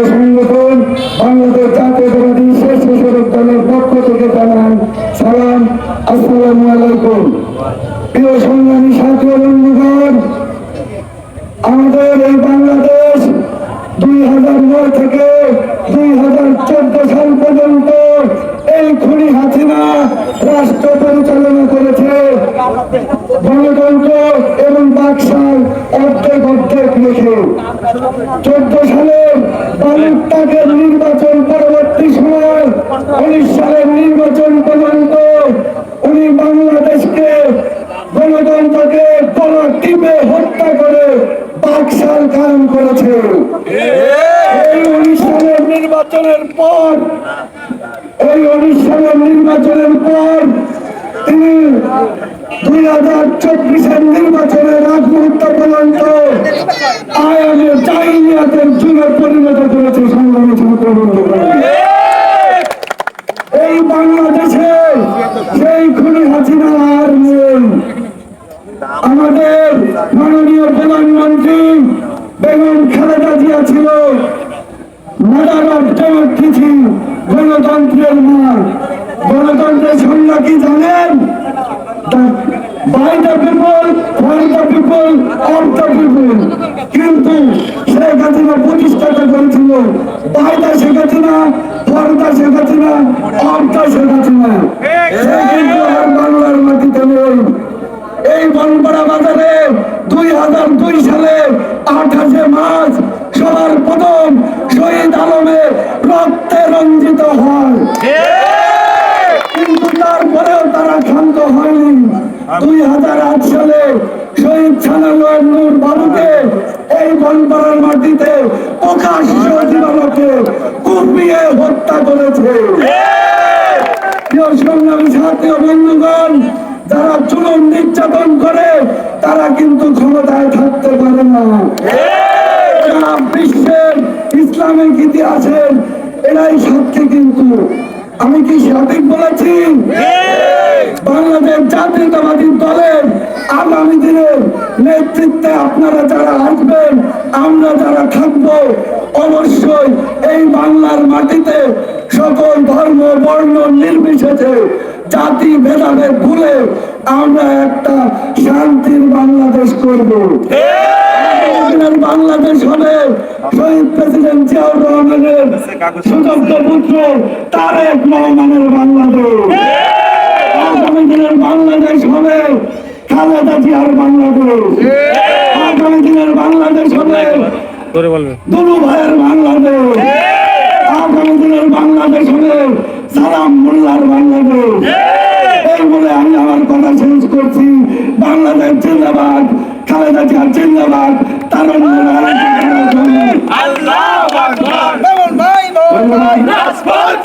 সহযোগী সংগঠন বাংলাদেশ জাতীয়তাবাদী স্বেচ্ছাসেবক দলের পক্ষ থেকে জানান সালাম, আসসালামু আলাইকুম। প্রিয় সংগ্রামী ছাত্র বন্ধুগণ, আমাদের এই বাংলাদেশ দুই হাজার নয় থেকে দুই হাজার চোদ্দ সাল পর্যন্ত এই খুনি হাসিনা রাষ্ট্র পরিচালনা করেছে। গণতন্ত্র এবং বাক্সাল অর্থ চোদ্দ সালের নির্বাচন পরবর্তী সময়, উনিশ সালের নির্বাচন পর্যন্ত উনি বাংলাদেশকে গণতন্ত্রকে টিপে হত্যা করে বাকশাল করেছে। এই উনিশ সালের নির্বাচনের পর, এই উনিশ সালের নির্বাচনের পর তিনি দুই হাজার চব্বিশের নির্বাচনের আয়ামের চাইনিয়াদের যুগে পরিণত করেছে সংগ্রামী ছাত্র এই বাংলাদেশে সেই খুনি হাসিনা আর নেই আমাদের মাননীয় প্রধানমন্ত্রী বেগম খালেদা জিয়া ছিল মাদার গণতন্ত্রের মা গণতন্ত্রের সংজ্ঞা কি জানেন by the people for the people কিন্তু শেখ হাসিনা প্রতিষ্ঠাতা করেছিল বাই দ্য শেখ হাসিনা সে কিন্তু আর বাংলার মাটিতে নেই এই বনপাড়া বাজারে দুই হাজার দুই সালে আঠাশে মার্চ সবার প্রথম শহীদ আলমে রক্তে রঞ্জিত হয়। কিন্তু তারপরেও তারা ক্ষান্ত হয়নি। দুই হাজার আট সালে শহীদ ছানালোয়ার নূর বাবুকে এই বনপাড়ার মাটিতে প্রকাশ্য হত্যা করেছে যারা চুলন নির্যাতন করে, তারা কিন্তু ক্ষমতায় থাকতে পারে না। বিশ্বের এরাই সাক্ষী কিন্তু। আমি কি সঠিক বলেছি? বাংলাদেশ জাতীয়তাবাদী দলের আগামী দিনের নেতৃত্বে আপনারা যারা আসবেন, আমরা যারা থাকব, অবশ্যই এই বাংলার মাটিতে সকল ধর্ম বর্ণ নির্বিশেষে জাতি ভেদাভেদ ভুলে আমরা একটা শান্তির বাংলাদেশ করব। বাংলাদেশ হবে শহীদ প্রেসিডেন্ট জিয়াউর রহমানের সুযোগ্য পুত্র তারেক রহমানের বাংলাদেশ। আগামী দিনের বাংলাদেশ হবে খালেদা জিয়ার বাংলাদেশ। আগামী দিনের বাংলাদেশ হবে দুলু ভাইয়ের বাংলাদেশ। আগামী বাংলাদেশ হবে সালাম মোল্লার বাংলাদেশ। এই বলে আমি আমার কথা শেষ করছি। বাংলাদেশ জিন্দাবাদ খালেদা জিয়া জিন্দাবাদ রাজপথ